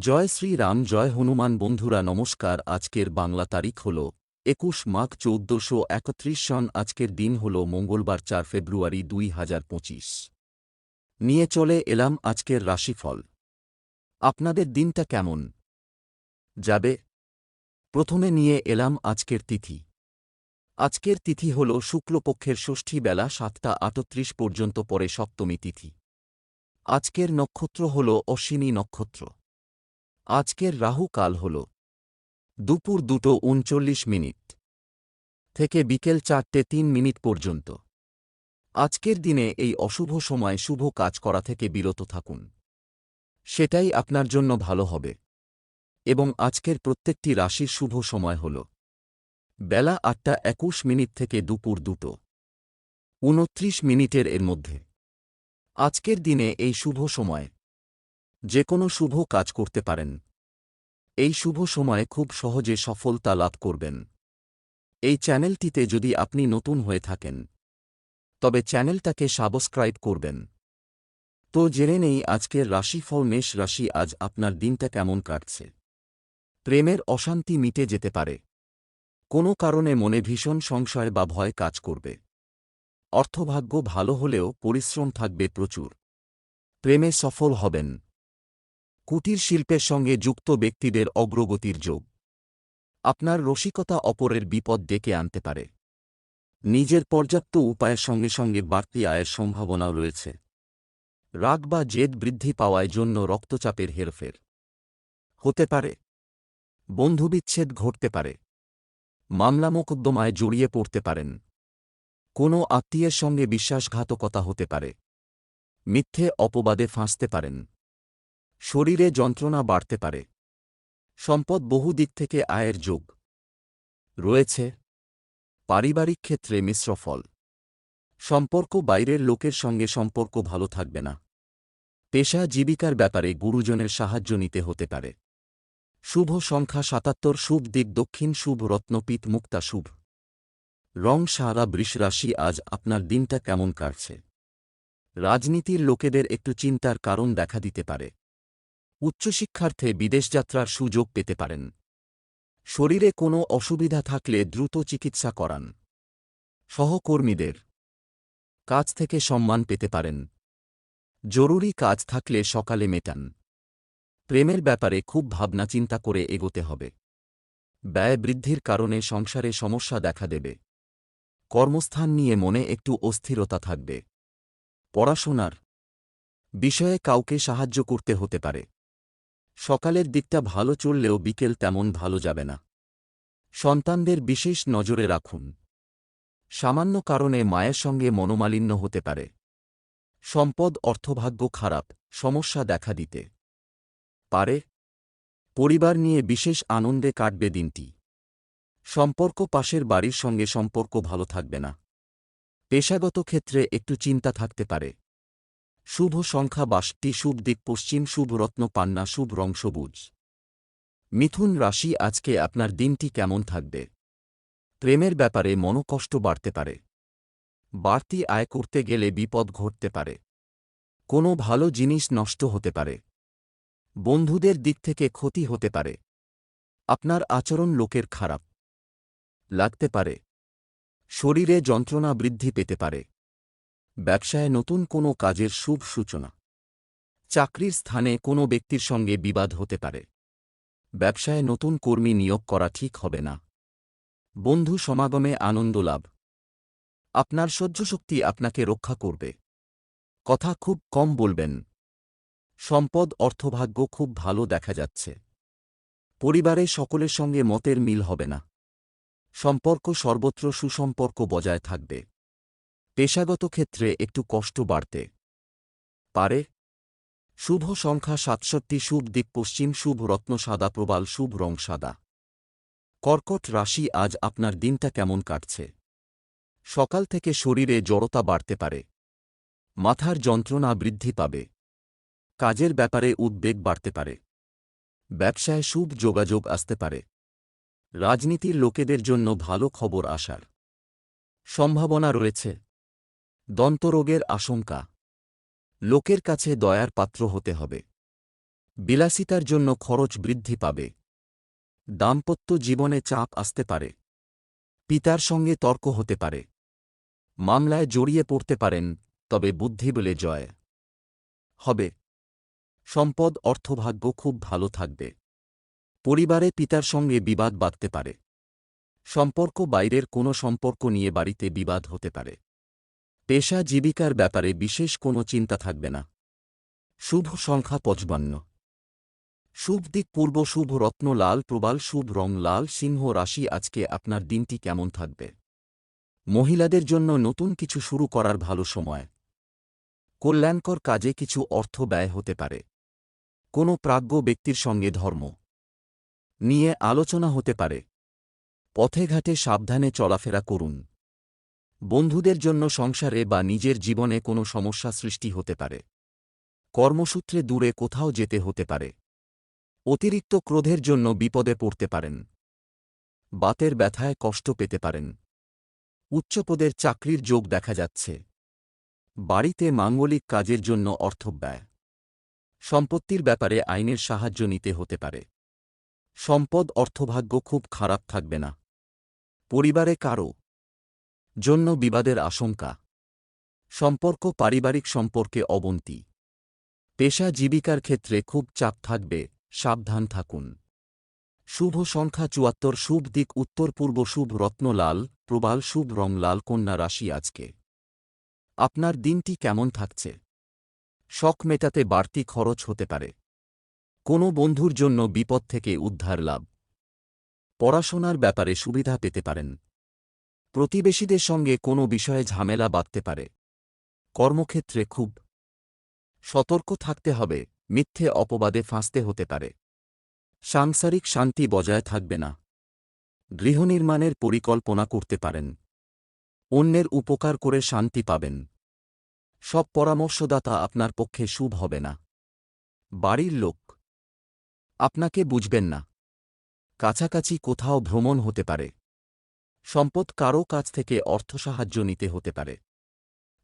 জয় শ্রীরাম, জয় হনুমান বন্ধুরা, নমস্কার। আজকের বাংলা তারিখ হল একুশ মাঘ চৌদ্দশো একত্রিশ সন আজকের দিন হল মঙ্গলবার চার ফেব্রুয়ারি দুই হাজার পঁচিশ। নিয়ে চলে এলাম আজকের রাশিফল। আপনাদের দিনটা কেমন? যাবে? প্রথমে নিয়ে এলাম আজকের তিথি। আজকের তিথি হল শুক্লপক্ষের ষষ্ঠী বেলা সাতটা আটত্রিশ পর্যন্ত পরে সপ্তমী তিথি। আজকের নক্ষত্র হল অশ্বিনী নক্ষত্র। আজকের রাহু কাল হল। দুপুর দুটো উনচল্লিশ মিনিট। থেকে বিকেল চারটে তিন মিনিট পর্যন্ত। আজকের দিনে এই অশুভ সময় শুভ কাজ করা থেকে বিরত থাকুন। সেটাই আপনার জন্য ভালো হবে। এবং আজকের প্রত্যেকটি রাশির শুভ সময় হল। বেলা আটটা একুশ মিনিট থেকে দুপুর দুটো। উনত্রিশ মিনিটের এর মধ্যে। আজকের দিনে এই শুভ সময় যে কোনো শুভ কাজ করতে পারেন। এই শুভ সময়ে খুব সহজে সফলতা লাভ করবেন। এই চ্যানেলটিতে যদি আপনি নতুন হয়ে থাকেন, তবে চ্যানেলটাকে সাবস্ক্রাইব করবেন। তো জেনে নেই আজকের রাশিফল মেষ রাশি আজ আপনার দিনটা কেমন কাটছে। প্রেমের অশান্তি মিটে যেতে পারে। কোনো কারণে মনে ভীষণ সংশয় বা ভয় কাজ করবে। অর্থভাগ্য ভালো হলেও পরিশ্রম থাকবে প্রচুর। প্রেমে সফল হবেন। কুটির শিল্পের সঙ্গে যুক্ত ব্যক্তিদের অগ্রগতির যোগ। আপনার রসিকতা অপরের বিপদ ডেকে আনতে পারে। নিজের পর্যাপ্ত উপায়ের সঙ্গে সঙ্গে বাড়তি আয়ের সম্ভাবনাও রয়েছে। রাগ বা জেদ বৃদ্ধি পাওয়ায় জন্য রক্তচাপের হেরফের। হতে পারে। বন্ধুবিচ্ছেদ ঘটতে পারে। মামলা মোকদ্দমায় জড়িয়ে পড়তে পারেন। কোনো আত্মীয়ের সঙ্গে বিশ্বাসঘাতকতা হতে পারে। মিথ্যে অপবাদে ফাঁসতে পারেন। শরীরে যন্ত্রণা বাড়তে পারে। সম্পদ বহু দিক থেকে আয়ের যোগ। রয়েছে পারিবারিক ক্ষেত্রে মিশ্র ফল। সম্পর্ক বাইরের লোকের সঙ্গে সম্পর্ক ভালো থাকবে না। পেশা জীবিকার ব্যাপারে গুরুজনের সাহায্য নিতে হতে পারে। শুভ সংখ্যা সাতাত্তর, শুভ দিক দক্ষিণ, শুভ রত্নপীঠ মুক্তা, শুভ। রং, সারা বৃষরাশি আজ আপনার দিনটা কেমন কাটছে? রাজনীতির লোকেদের একটু চিন্তার কারণ দেখা দিতে পারে। উচ্চশিক্ষার্থে বিদেশযাত্রার সুযোগ পেতে পারেন। শরীরে কোনো অসুবিধা থাকলে দ্রুত চিকিৎসা করান। সহকর্মীদের কাজ থেকে সম্মান পেতে পারেন। জরুরি কাজ থাকলে সকালে মেটান। প্রেমের ব্যাপারে খুব ভাবনা চিন্তা করে এগোতে হবে। ব্যয় বৃদ্ধির কারণে সংসারে সমস্যা দেখা দেবে। কর্মস্থান নিয়ে মনে একটু অস্থিরতা থাকবে। পড়াশোনার বিষয়ে কাউকে সাহায্য করতে হতে পারে। সকালের দিকটা ভালো চললেও বিকেল তেমন ভালো যাবে না। সন্তানদের বিশেষ নজরে রাখুন। সামান্য কারণে মায়ের সঙ্গে মনোমালিন্য হতে পারে। সম্পদ, অর্থভাগ্য খারাপ, সমস্যা দেখা দিতে পারে। পরিবার নিয়ে বিশেষ আনন্দে কাটবে দিনটি। সম্পর্ক পাশের বাড়ির সঙ্গে সম্পর্ক ভালো থাকবে না। পেশাগত ক্ষেত্রে একটু চিন্তা থাকতে পারে। শুভ সংখ্যা বাষট্টি শুভ দিক, পশ্চিম শুভ রত্ন, পান্না শুভ রং সবুজ। মিথুন রাশি, আজকে আপনার দিনটি কেমন থাকবে? প্রেমের ব্যাপারে মনোকষ্ট বাড়তে পারে। বাড়তি আয় করতে গেলে বিপদ ঘটতে পারে। কোনো ভালো জিনিস নষ্ট হতে পারে। বন্ধুদের দিক থেকে ক্ষতি হতে পারে। আপনার আচরণ লোকের খারাপ। লাগতে পারে। শরীরে যন্ত্রণা বৃদ্ধি পেতে পারে। ব্যবসায় নতুন কোনো কাজের শুভ সূচনা। চাকরির স্থানে কোনো ব্যক্তির সঙ্গে বিবাদ হতে পারে। ব্যবসায় নতুন কর্মী নিয়োগ করা ঠিক হবে না। বন্ধু সমাগমে আনন্দ লাভ। আপনার সহ্যশক্তি আপনাকে রক্ষা করবে। কথা খুব কম বলবেন। সম্পদ, অর্থভাগ্য খুব ভালো দেখা যাচ্ছে। পরিবারে সকলের সঙ্গে মতের মিল হবে না। সম্পর্ক সর্বত্র সুসম্পর্ক বজায় থাকবে। পেশাগত ক্ষেত্রে একটু কষ্ট বাড়তে পারে। শুভ সংখ্যা সাতষট্টি, শুভ দিক পশ্চিম, শুভ রত্ন সাদা, প্রবাল, শুভ রং সাদা। কর্কট রাশি আজ আপনার দিনটা কেমন কাটছে? সকাল থেকে শরীরে জড়তা বাড়তে পারে। মাথার যন্ত্রণা বৃদ্ধি পাবে। কাজের ব্যাপারে উদ্বেগ বাড়তে পারে। ব্যবসায় শুভ যোগাযোগ আসতে পারে। রাজনীতির লোকেদের জন্য ভালো খবর আসার সম্ভাবনা রয়েছে। দন্তরোগের আশঙ্কা। লোকের কাছে দয়ার পাত্র হতে হবে। বিলাসিতার জন্য খরচ বৃদ্ধি পাবে। দাম্পত্য জীবনে চাপ আসতে পারে। পিতার সঙ্গে তর্ক হতে পারে। মামলায় জড়িয়ে পড়তে পারেন, তবে বুদ্ধি বলে জয়। হবে। সম্পদ, অর্থভাগ্য খুব ভালো থাকবে। পরিবারে পিতার সঙ্গে বিবাদ বাঁধতে পারে। সম্পর্ক বাইরের কোনো সম্পর্ক নিয়ে বাড়িতে বিবাদ হতে পারে। পেশা জীবিকার ব্যাপারে বিশেষ কোনো চিন্তা থাকবে না। শুভ সংখ্যা পঁচপান্ন। শুভ দিক পূর্ব শুভ রত্ন লাল, প্রবাল শুভ রং লাল, সিংহ রাশি আজকে আপনার দিনটি কেমন থাকবে? মহিলাদের জন্য নতুন কিছু শুরু করার ভালো সময়। কল্যাণকর কাজে কিছু অর্থ ব্যয় হতে পারে। কোনো প্রাজ্ঞ ব্যক্তির সঙ্গে ধর্ম নিয়ে আলোচনা হতে পারে। পথে ঘাটে সাবধানে চলাফেরা করুন। বন্ধুদের জন্য সংসারে বা নিজের জীবনে কোনো সমস্যা সৃষ্টি হতে পারে। কর্মসূত্রে দূরে কোথাও যেতে হতে পারে। অতিরিক্ত ক্রোধের জন্য বিপদে পড়তে পারেন। বাতের ব্যথায় কষ্ট পেতে পারেন। উচ্চপদের চাকরির যোগ দেখা যাচ্ছে। বাড়িতে মাঙ্গলিক কাজের জন্য অর্থব্যয় সম্পত্তির ব্যাপারে আইনের সাহায্য নিতে হতে পারে। সম্পদ অর্থভাগ্য খুব খারাপ থাকবে না। পরিবারে কারও জন্য বিবাদের আশঙ্কা। সম্পর্ক পারিবারিক সম্পর্কে অবন্তি। পেশা জীবিকার ক্ষেত্রে খুব চাপ থাকবে, সাবধান থাকুন। শুভ সংখ্যা চুয়াত্তর, শুভ দিক উত্তর পূর্ব, শুভ রত্নলাল, প্রবাল, শুভ রং লাল কন্যা রাশি আজকে। আপনার দিনটি কেমন থাকছে? শখ মেটাতে বাড়তি খরচ হতে পারে। কোনো বন্ধুর জন্য বিপদ থেকে উদ্ধার লাভ। পড়াশোনার ব্যাপারে সুবিধা পেতে পারেন। প্রতিবেশীদের সঙ্গে কোনো বিষয়ে ঝামেলা বাঁধতে পারে। কর্মক্ষেত্রে খুব সতর্ক থাকতে হবে, মিথ্যে অপবাদে ফাঁসতে হতে পারে। সাংসারিক শান্তি বজায় থাকবে না। গৃহনির্মাণের পরিকল্পনা করতে পারেন। অন্যের উপকার করে শান্তি পাবেন। সব পরামর্শদাতা আপনার পক্ষে শুভ হবে না। বাড়ির লোক আপনাকে বুঝবেন না। কাছাকাছি কোথাও ভ্রমণ হতে পারে। সম্পদ কারও কাছ থেকে অর্থ সাহায্য নিতে হতে পারে।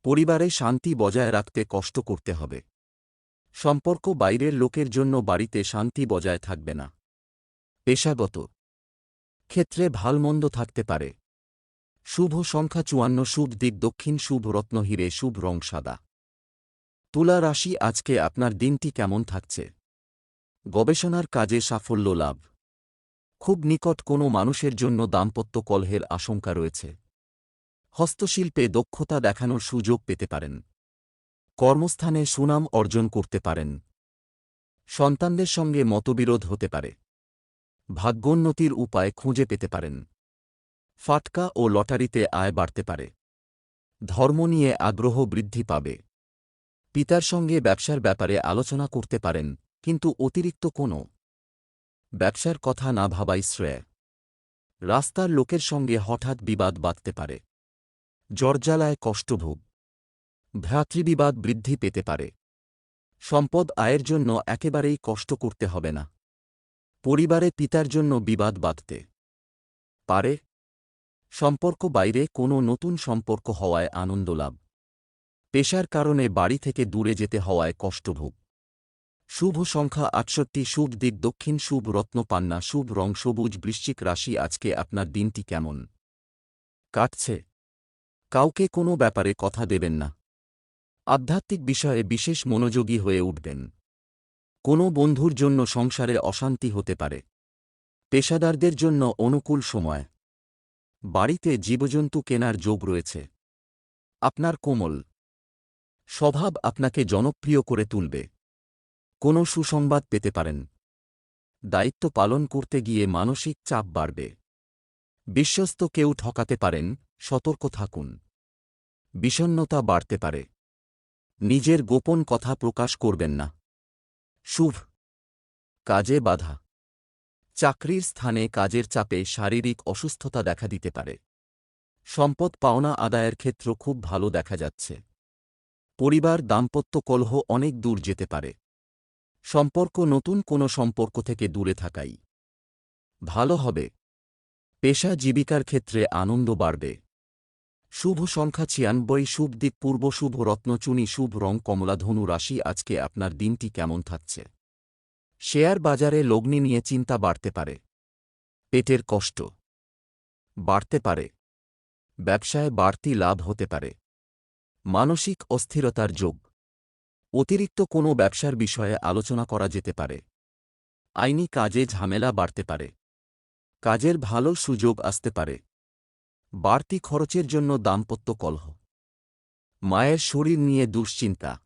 পরিবারে শান্তি বজায় রাখতে কষ্ট করতে হবে। সম্পর্ক বাইরের লোকের জন্য বাড়িতে শান্তি বজায় থাকবে না। পেশাগত ক্ষেত্রে ভালমন্দ থাকতে পারে। শুভ সংখ্যা চুয়ান্ন, শুভ দিক দক্ষিণ, শুভ রত্ন হিরে, শুভ রং সাদা। তুলা রাশি, আজকে আপনার দিনটি কেমন থাকছে? গবেষণার কাজে সাফল্য লাভ। খুব নিকট কোনো মানুষের জন্য দাম্পত্য কলহের আশঙ্কা রয়েছে। হস্তশিল্পে দক্ষতা দেখানোর সুযোগ পেতে পারেন। কর্মস্থানে সুনাম অর্জন করতে পারেন। সন্তানদের সঙ্গে মতবিরোধ হতে পারে। ভাগ্যোন্নতির উপায় খুঁজে পেতে পারেন। ফাটকা ও লটারিতে আয় বাড়তে পারে। ধর্ম নিয়ে আগ্রহ বৃদ্ধি পাবে। পিতার সঙ্গে ব্যবসার ব্যাপারে আলোচনা করতে পারেন, কিন্তু অতিরিক্ত কোনো ব্যবসার কথা না ভাবাই শ্রেয়। রাস্তার লোকের সঙ্গে হঠাৎ বিবাদ বাঁধতে পারে। জর্জালায় কষ্টভোগ ভ্রাতৃবিবাদ বৃদ্ধি পেতে পারে। সম্পদ আয়ের জন্য একেবারেই কষ্ট করতে হবে না। পরিবারে পিতার জন্য বিবাদ বাঁধতে। পারে। সম্পর্ক বাইরে কোনো নতুন সম্পর্ক হওয়ায় আনন্দ লাভ। পেশার কারণে বাড়ি থেকে দূরে যেতে হওয়ায় কষ্টভোগ শুভ সংখ্যা আটষট্টি, শুভ দিক দক্ষিণ, শুভ রত্ন পান্না, শুভ রং সবুজ, বৃশ্চিক রাশি, আজকে আপনার দিনটি কেমন? কাটছে। কাউকে কোনো ব্যাপারে কথা দেবেন না। আধ্যাত্মিক বিষয়ে বিশেষ মনোযোগী হয়ে উঠবেন। কোনো বন্ধুর জন্য সংসারে অশান্তি হতে পারে। পেশাদারদের জন্য অনুকূল সময়। বাড়িতে জীবজন্তু কেনার যোগ রয়েছে। আপনার কোমল। স্বভাব আপনাকে জনপ্রিয় করে তুলবে। কোনো সুসংবাদ পেতে পারেন। দায়িত্ব পালন করতে গিয়ে মানসিক চাপ বাড়বে। বিশ্বস্ত কেউ ঠকাতে পারেন, সতর্ক থাকুন। বিষণ্নতা বাড়তে পারে। নিজের গোপন কথা প্রকাশ করবেন না। শুভ। কাজে বাধা। চাকরির স্থানে কাজের চাপে শারীরিক অসুস্থতা দেখা দিতে পারে। সম্পদ পাওনা আদায়ের ক্ষেত্র খুব ভালো দেখা যাচ্ছে। পরিবার দাম্পত্য কলহ অনেক দূর যেতে পারে। সম্পর্ক নতুন কোনো সম্পর্ক থেকে দূরে থাকাই। ভালো হবে। পেশা জীবিকার ক্ষেত্রে আনন্দ বাড়বে। শুভ সংখ্যা ছিয়ানব্বই, শুভ দিক পূর্ব, শুভ রত্নচুনি শুভ রং কমলাধনু রাশি, আজকে আপনার দিনটি কেমন থাকছে? শেয়ার বাজারে লগ্নি নিয়ে চিন্তা বাড়তে পারে। পেটের কষ্ট বাড়তে পারে। ব্যবসায় বাড়তি লাভ হতে পারে। মানসিক অস্থিরতার যোগ অতিরিক্ত কোনো ব্যবসার বিষয়ে আলোচনা করা যেতে পারে। আইনি কাজে ঝামেলা বাড়তে পারে। কাজের ভালো সুযোগ আসতে পারে। বাড়তি খরচের জন্য দাম্পত্য কলহ। মায়ের শরীর নিয়ে দুশ্চিন্তা।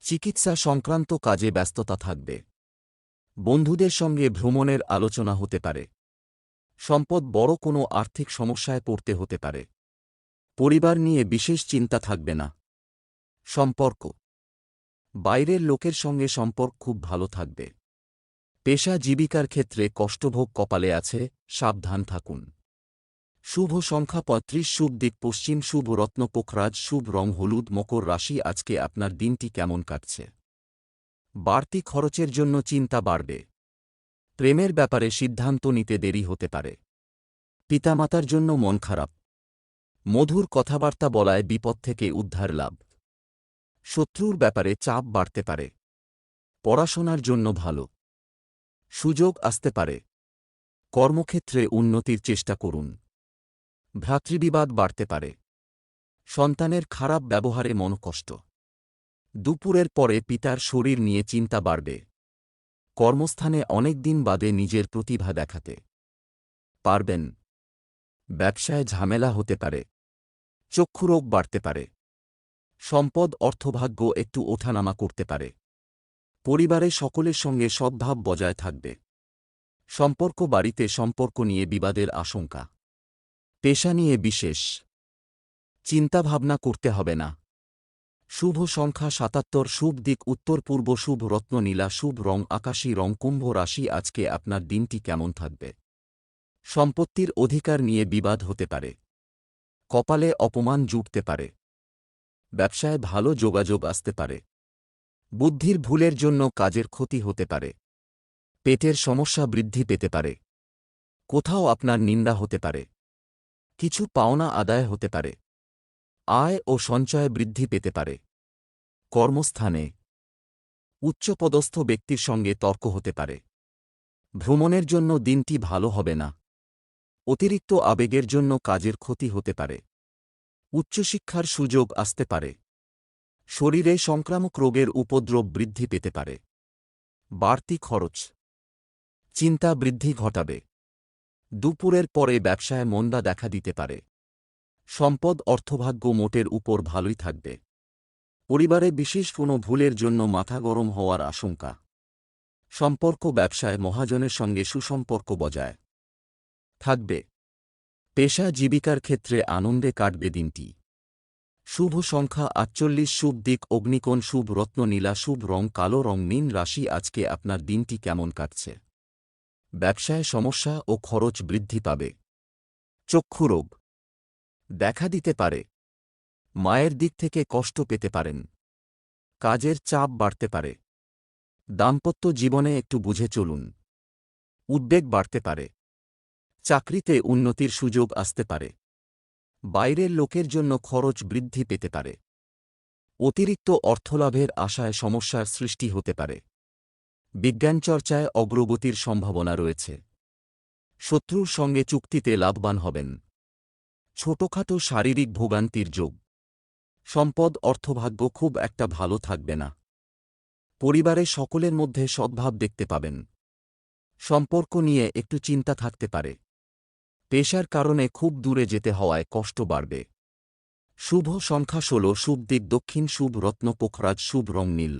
চিকিৎসা সংক্রান্ত কাজে ব্যস্ততা থাকবে। বন্ধুদের সঙ্গে ভ্রমণের আলোচনা হতে পারে। সম্পদ বড় কোনো আর্থিক সমস্যায় পড়তে হতে পারে। পরিবার নিয়ে বিশেষ চিন্তা থাকবে না। সম্পর্ক বাইরের লোকের সঙ্গে সম্পর্ক খুব ভালো থাকবে। পেশা জীবিকার ক্ষেত্রে কষ্টভোগ কপালে আছে, সাবধান থাকুন। শুভ সংখ্যা পঁয়ত্রিশ, শুভ দিক পশ্চিম, শুভ রত্ন পোখরাজ, শুভ রং হলুদ, মকর রাশি, আজকে আপনার দিনটি কেমন কাটছে? বাড়তি খরচের জন্য চিন্তা বাড়বে। প্রেমের ব্যাপারে সিদ্ধান্ত নিতে দেরি হতে পারে। পিতামাতার জন্য মন খারাপ। মধুর কথাবার্তা বলায় বিপদ থেকে উদ্ধার লাভ। শত্রুর ব্যাপারে চাপ বাড়তে পারে। পড়াশোনার জন্য ভালো। সুযোগ আসতে পারে। কর্মক্ষেত্রে উন্নতির চেষ্টা করুন। ভ্রাতৃবিবাদ বাড়তে পারে। সন্তানের খারাপ ব্যবহারে মনকষ্ট দুপুরের পরে পিতার শরীর নিয়ে চিন্তা বাড়বে। কর্মস্থানে অনেক দিন বাদে নিজের প্রতিভা দেখাতে। পারবেন। ব্যবসায় ঝামেলা হতে পারে। চক্ষুরোগ বাড়তে পারে। সম্পদ, অর্থভাগ্য একটু ওঠানামা করতে পারে। পরিবারে সকলের সঙ্গে সদ্ভাব বজায় থাকবে। সম্পর্ক বাড়িতে সম্পর্ক নিয়ে বিবাদের আশঙ্কা। পেশা নিয়ে বিশেষ। চিন্তাভাবনা করতে হবে না। শুভ সংখ্যা সাতাত্তর, শুভ দিক উত্তর পূর্ব, শুভ রত্ন নীলা, শুভ রং আকাশী, রং কুম্ভ রাশি, আজকে আপনার দিনটি কেমন থাকবে? সম্পত্তির অধিকার নিয়ে বিবাদ হতে পারে। কপালে অপমান জুটতে পারে। ব্যবসায় ভালো যোগাযোগ আসতে পারে। বুদ্ধির ভুলের জন্য কাজের ক্ষতি হতে পারে। পেটের সমস্যা বৃদ্ধি পেতে পারে। কোথাও আপনার নিন্দা হতে পারে। কিছু পাওনা আদায় হতে পারে। আয় ও সঞ্চয় বৃদ্ধি পেতে পারে। কর্মস্থানে উচ্চপদস্থ ব্যক্তির সঙ্গে তর্ক হতে পারে। ভ্রমণের জন্য দিনটি ভালো হবে না। অতিরিক্ত আবেগের জন্য কাজের ক্ষতি হতে পারে। উচ্চশিক্ষার সুযোগ আসতে পারে। শরীরে সংক্রামক রোগের উপদ্রব বৃদ্ধি পেতে পারে। বাড়তি খরচ। চিন্তা বৃদ্ধি ঘটাবে। দুপুরের পরে ব্যবসায় মন্দা দেখা দিতে পারে। সম্পদ অর্থভাগ্য মোটের উপর ভালোই থাকবে। পরিবারে বিশেষ কোনো ভুলের জন্য মাথা গরম হওয়ার আশঙ্কা। সম্পর্ক ব্যবসায় মহাজনের সঙ্গে সুসম্পর্ক বজায়। থাকবে। পেশা জীবিকার ক্ষেত্রে আনন্দে কাটবে দিনটি। শুভ সংখ্যা আটচল্লিশ, শুভ দিক অগ্নিকোণ, শুভ রত্ন নীলা, শুভ রং কালো, রং নীল রাশি, আজকে আপনার দিনটি কেমন কাটছে? ব্যবসায় সমস্যা ও খরচ বৃদ্ধি পাবে। চক্ষুরোগ দেখা দিতে পারে। মায়ের দিক থেকে কষ্ট পেতে পারেন। কাজের চাপ বাড়তে পারে। দাম্পত্য জীবনে একটু বুঝে চলুন। উদ্বেগ বাড়তে পারে। চাকরিতে উন্নতির সুযোগ আসতে পারে। বাইরের লোকের জন্য খরচ বৃদ্ধি পেতে পারে। অতিরিক্ত অর্থলাভের আশায় সমস্যার সৃষ্টি হতে পারে। বিজ্ঞানচর্চায় অগ্রগতির সম্ভাবনা রয়েছে। শত্রুর সঙ্গে চুক্তিতে লাভবান হবেন। ছোটখাটো শারীরিক ভোগান্তির যোগ। সম্পদ অর্থভাগ্য খুব একটা ভালো থাকবে না। পরিবারে সকলের মধ্যে সদ্ভাব দেখতে পাবেন। সম্পর্ক নিয়ে একটু চিন্তা থাকতে পারে। পেশার কারণে খুব দূরে যেতে হওয়ায় কষ্ট বাড়বে। শুভ সংখ্যা ষোলো, শুভ দিক দক্ষিণ, শুভ রত্ন পোখরাজ, শুভ রং নীল।